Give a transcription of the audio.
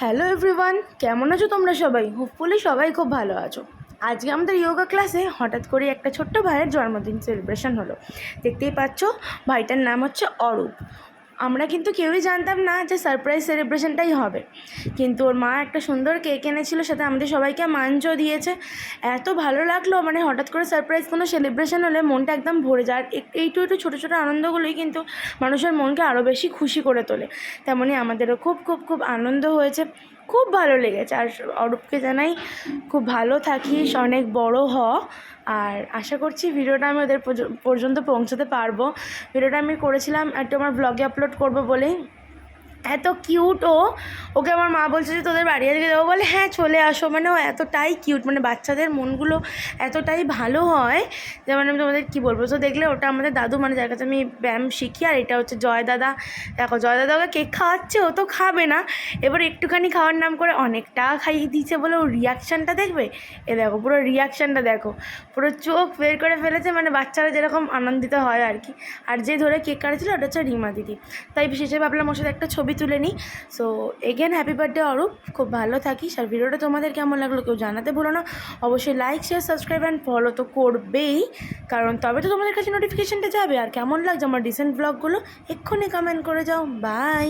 Hello everyone, কেমন আছো তোমরা সবাই? হোপফুলি সবাই খুব ভালো আছো। আজকে আমাদের যোগা ক্লাসে হঠাৎ করে একটা ছোট্ট ভাইয়ের জন্মদিন সেলিব্রেশন হলো। দেখতেই পাচ্ছ, ভাইটার নাম হচ্ছে অরূপ। আমরা কিন্তু কেউই জানতাম না যে সারপ্রাইজ সেলিব্রেশনটাই হবে। কিন্তু ওর মা একটা সুন্দর কেক এনেছিল সাথে আমাদের সবাইকে মাঞ্চও দিয়েছে। এত ভালো লাগল মানে হঠাৎ করে সারপ্রাইজ কোনো সেলিব্রেশন হলে মনটা একদম ভরে যায়। আর এইটু একটু ছোটো ছোটো আনন্দগুলোই কিন্তু মানুষের মনকে আরও বেশি খুশি করে তোলে। তেমনই আমাদেরও খুব খুব খুব আনন্দ হয়েছে। খুব ভালো লেগেছে। আর অরূপকে জানাই খুব ভালো থাকিস, অনেক বড় হ। আর আশা করছি ভিডিওটা আমি ওদের পর্যন্ত পৌঁছাতে পারব। ভিডিওটা আমি করেছিলাম একটু আমার ব্লগে আপলোড করব বলেই। এত কিউট ও। ওকে আমার মা বলছে যে, তোদের বাড়ি আজকে যাব? বলে হ্যাঁ চলে আসো। মানে ও এতটাই কিউট মানে বাচ্চাদের মনগুলো এতটাই ভালো হয় যে মানে আমি তোমাদের কী বলব? তো দেখলে ওটা আমাদের দাদু মানে যার কাছে আমি ব্যায়াম শিখি, আর এটা হচ্ছে জয় দাদা। দেখো, জয় দাদা ওকে কেক খাওয়াচ্ছে, ও তো খাবে না। এবার একটুখানি খাওয়ার নাম করে অনেকটা খাইয়ে দিচ্ছে বলে ও রিয়াকশানটা দেখবে? এ দেখো, পুরো রিয়াকশানটা দেখো। পুরো চোখ বের করে ফেলেছে মানে বাচ্চারা যেরকম আনন্দিত হয় আর কি। আর যে ধরে কেক কাটছিল, ওটা হচ্ছে রিমা দিদি। তাই শেষে ভাবলাম ওর সাথে একটা ছবি তুলে নিই। So again happy birthday Arup. খুব ভালো থাকিস। আর ভিডিওটা তোমাদের কেমন লাগল কেউ জানাতে ভুলো না। অবশ্যই like share subscribe and follow তো করবেই। কারণ তবে তো তোমাদের কাছে নোটিফিকেশানটা যাবে। আর কেমন লাগছে আমার রিসেন্ট ব্লগগুলো এক্ষুনি কমেন্ট করে যাও। বাই